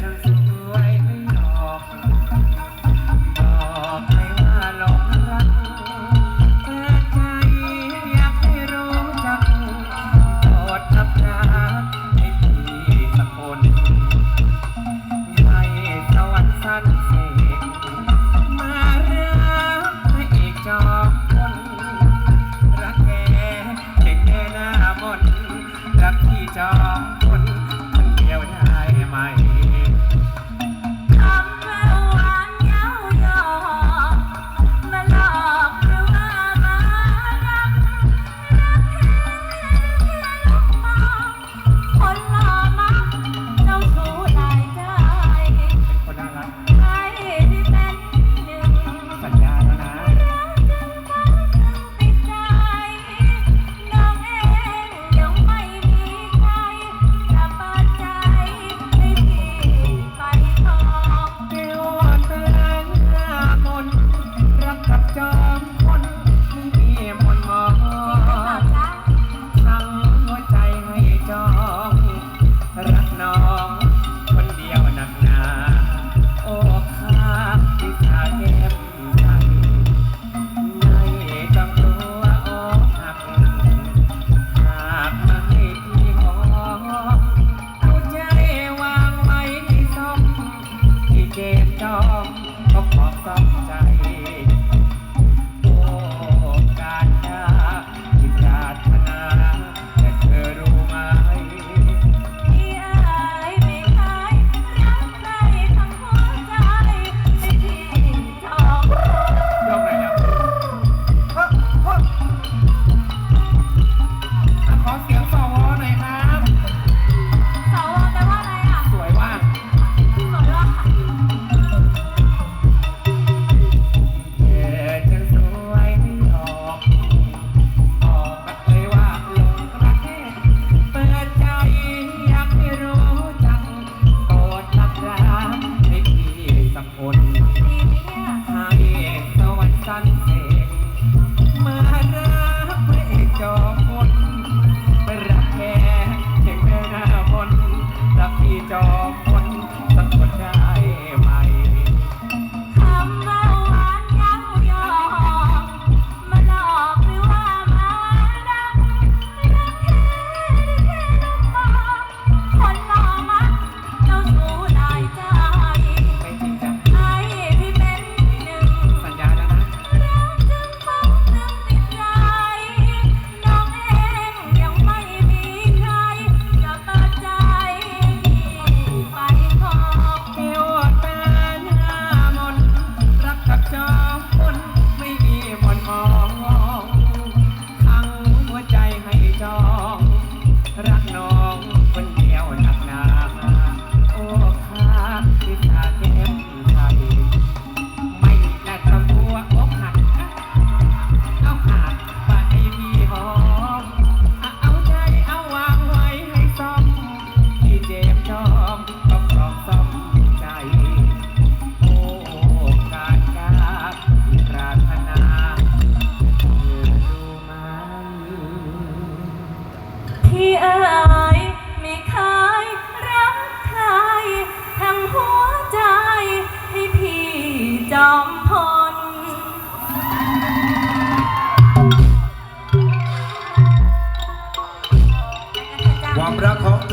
จอสวยไม่หอกบอกให้ว่าลงรักใจอยากให้รู้จักโดรับรักให้พี่สักคนให้สวรรค์สันเสกมารักให้อีกจอคนรักแกเด็กแกหน้ามนรักพี่จอคน ไม่ fucked up.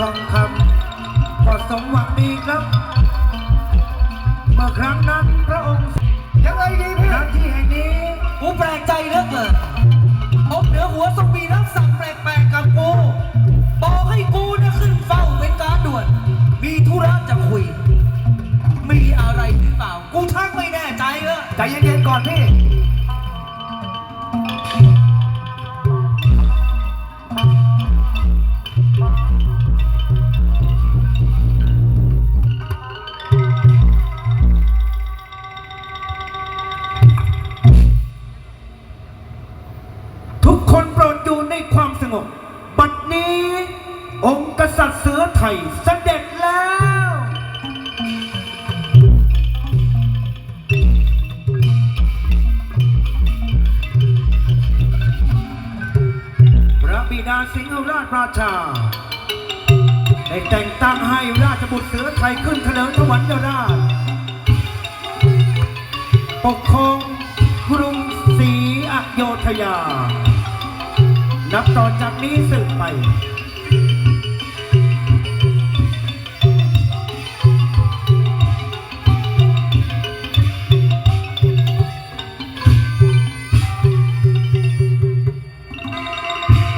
องคำก็สมหวังดีครับ เมื่อครั้งนั้นพระองค์ยังไงดีพี่ณที่แห่งนี้กูแปลกใจเหลือเกินอบเหนือหัวทรงมีรับสั่งแปลกๆกับกูบอกให้กูนะขึ้นเฝ้าเป็นการด่วน มีธุระจะคุย มีอะไรหรือเปล่า กูทักไม่แน่ใจเออใจเย็นๆก่อนพี่ บิดาสิงห์ราชราชา ได้แต่งตั้งให้ราชบุตรเสือไทยขึ้นเถลิงถวันยราช ปกครองกรุงศรีอโยธยา นับต่อจากนี้สืบไป